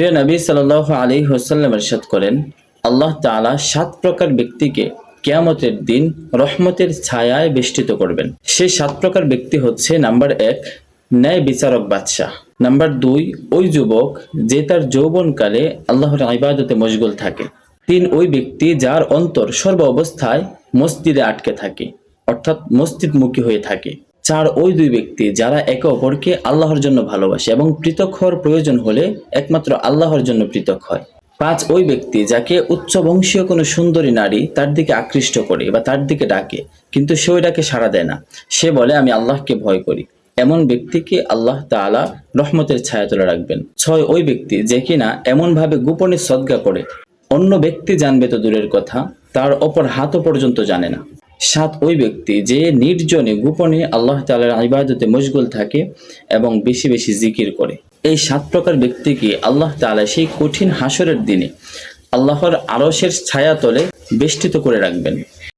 প্রিয় নবী সাল আলী হোসাল্লাম এরশাদ করেন, আল্লাহ তাআলা সাত প্রকার ব্যক্তিকে কেয়ামতের দিন রহমতের ছায়ায় বেষ্টিত করবেন। সেই সাত প্রকার ব্যক্তি হচ্ছে, নাম্বার এক, ন্যায় বিচারক বাদশাহ। নাম্বার দুই, ওই যুবক যে তার যৌবনকালে আল্লাহর ইবাদতে মশগুল থাকে। তিন, ওই ব্যক্তি যার অন্তর সর্ব অবস্থায় মসজিদে আটকে থাকে, অর্থাৎ মসজিদমুখী হয়ে থাকে। চার ওই দুই ব্যক্তি যারা একে অপরকে আল্লাহর জন্য ভালোবাসে এবং পৃথক হওয়ার প্রয়োজন হলে একমাত্র আল্লাহর জন্য পৃথক হয়। পাঁচ ওই ব্যক্তি যাকে উচ্চ বংশীয় কোনো সুন্দরী নারী তার দিকে আকৃষ্ট করে বা তার দিকে ডাকে, কিন্তু সে ওই ডাকে সাড়া দেয় না। সে বলে, আমি আল্লাহকে ভয় করি। এমন ব্যক্তিকে আল্লাহ তাআলা রহমতের ছায়া তুলে রাখবেন। ছয় ওই ব্যক্তি যে কিনা এমনভাবে গোপনে সদ্গা করে। অন্য ব্যক্তি জানবে তো দূরের কথা, তার অপর হাতও পর্যন্ত জানে না। সাত ওই ব্যক্তি যে নির্জনে গোপনে আল্লাহ তাআলার ইবাদতে মশগুল থাকে এবং বেশি বেশি জিকির করে। এই সাত প্রকার ব্যক্তিকে আল্লাহ তালা সেই কঠিন হাসরের দিনে আল্লাহর আরসের ছায়া তলে বেষ্টিত করে রাখবেন।